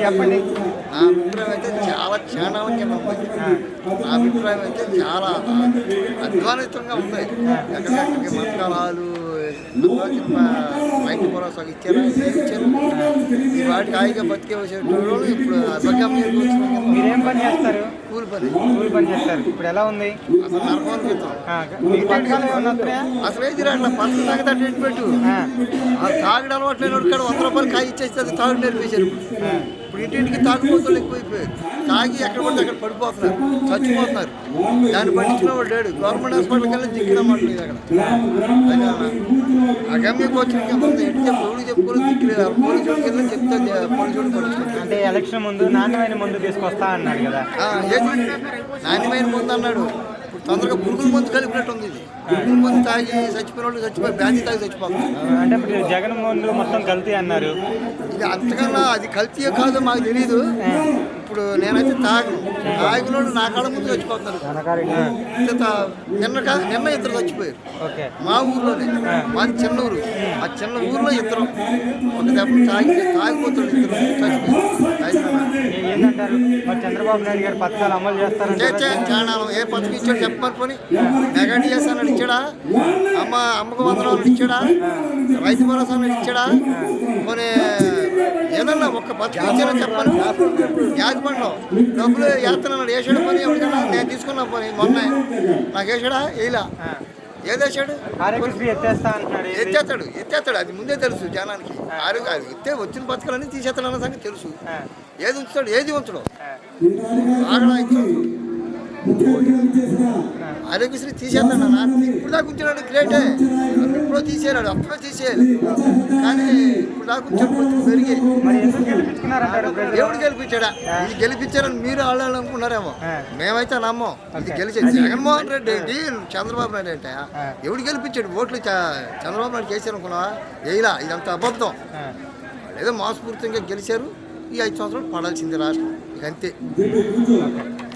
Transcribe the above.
చెప్పండి నా అభిప్రాయం అయితే చాలా క్షీణాల కింద ఉంది నా అభిప్రాయం అయితే చాలా అధ్వానితంగా ఉంది ఎక్కడెక్కడికి మంత్రాలు రైతు భరోసా ఇచ్చారా? ఏం ఇచ్చారు. ఈ వాటికి హాయిగా బతికే వచ్చేటోళ్ళు ఇప్పుడు మీరేం పని చేస్తారు? కూలి పని. కూలి పని చేస్తారు. ఇప్పుడు ఎలా ఉంది? అసలు అసలు ఏది రాట్లా పక్క తాగితే ట్రీట్ పెట్టు. ఆ, ఆ తాగడం కాడ వంద రూపాయలు కాయ ఇచ్చేస్తే తాగు నేర్పించారు ఇప్పుడు ఇంటింటికి తాగుబోతులు ఎక్కువైపోయారు. తాగి ఎక్కడ పడితే అక్కడ పడిపోతున్నారు చచ్చిపోతున్నారు. దాన్ని పట్టించిన వాడు లేడు. గవర్నమెంట్ హాస్పిటల్కి వెళ్ళి దిక్కిన మాట లేదు అక్కడ గమ్యం వచ్చిన ఇంటి చెప్పు ఎవరు చెప్పుకోలేదు దిక్కులేదు పోలీసు వాడికి వెళ్ళి చెప్తే పోలీసు వాడిని పట్టించుకుంటారు అంటే ఎలక్షన్ ముందు నాణ్యమైన ముందు తీసుకొస్తా అన్నాడు కదా. నాణ్యమైన మందు అన్నాడు. తొందరగా పురుగుల మందు కలిపినట్టు ఉంది ఇది. పురుగుల మందు తాగి చచ్చిపోయిన వాళ్ళు చచ్చిపోయి బ్యాండీ తాగి అంటే ఇప్పుడు జగన్ ముందు మొత్తం కల్తీ అన్నారు. ఇది అంతకన్నా అది కల్తీయో కాదో మాకు తెలియదు ఇప్పుడు నేనైతే తాగను. తాగినోడు నా కాళ్ళ ముందు చచ్చిపోతున్నారు నిన్న కాదు నిన్న ఇద్దరు చచ్చిపోయారు. మా ఊర్లోనే. మాది చిన్న ఊరు. ఆ చిన్న ఊర్లో ఇద్దరు. ఒక దెబ్బ తాగి తాగిపోతాడు ఇద్దరు చచ్చిపోయారు ఏంటంటారు? మరి చంద్రబాబు నాయుడు గారు పథకాలు అమలు చే చేస్తారంటే చే చాణాలం ఏ పథకం ఇచ్చాడు చెప్పమని? పోనీ మెగా డిఎస్ అన్నాడు ఇచ్చాడా? అమ్మ అమ్మకు వందలు ఇచ్చాడా? రైతు భరోసా ఇచ్చాడా? పోనీ ఏదన్నా ఒక్క పథకం ఇచ్చాడా చెప్పాలి యాజమాన్యం డబ్బులు వేస్తున్నాడు వేసాడు పని ఎవరికన్నా? నేను తీసుకున్నా పోనీ మొన్న. నాకు వేసాడా? వేయలా. ఏదేశాడు? ఎత్తేస్తాడు ఎత్తేస్తాడు. అది ముందే తెలుసు జనానికి. ఆరోగ్య అది ఎత్తే వచ్చిన పథకాలన్నీ తీసేస్తాడు అన్న సంగతి తెలుసు. ఏది ఉంచుతాడు? ఏది ఉంచడు? ఆరోగ్యశ్రీ తీసేస్తాడు అన్న ఇప్పుడు దాకా ఉంచాడు గ్రేటే. ఎప్పుడో తీసేయాడు అప్పుడో తీసేయాలి. కానీ దాకా ఉంచాడు కొంచెం పెరిగి ఎవడు గెలిపించాడా? ఇది గెలిపించారని మీరు వాళ్ళు అనుకున్నారేమో ఆ. మేమైతే నమ్మం. ఇది గెలిచే జగన్మోహన్ రెడ్డి ఏంటి చంద్రబాబు నాయుడు ఏంటి. ఎవడు గెలిపించాడు? ఓట్లు చ- చంద్రబాబు నాయుడు చేశారు అనుకున్నావా వేయలా ఇదంతా అబద్ధం. ఏదో మోసపూరితంగా గెలిచారు. ఈ ఐదు సంవత్సరాలు పడాల్సింది రాష్ట్రం. ఇక అంతే.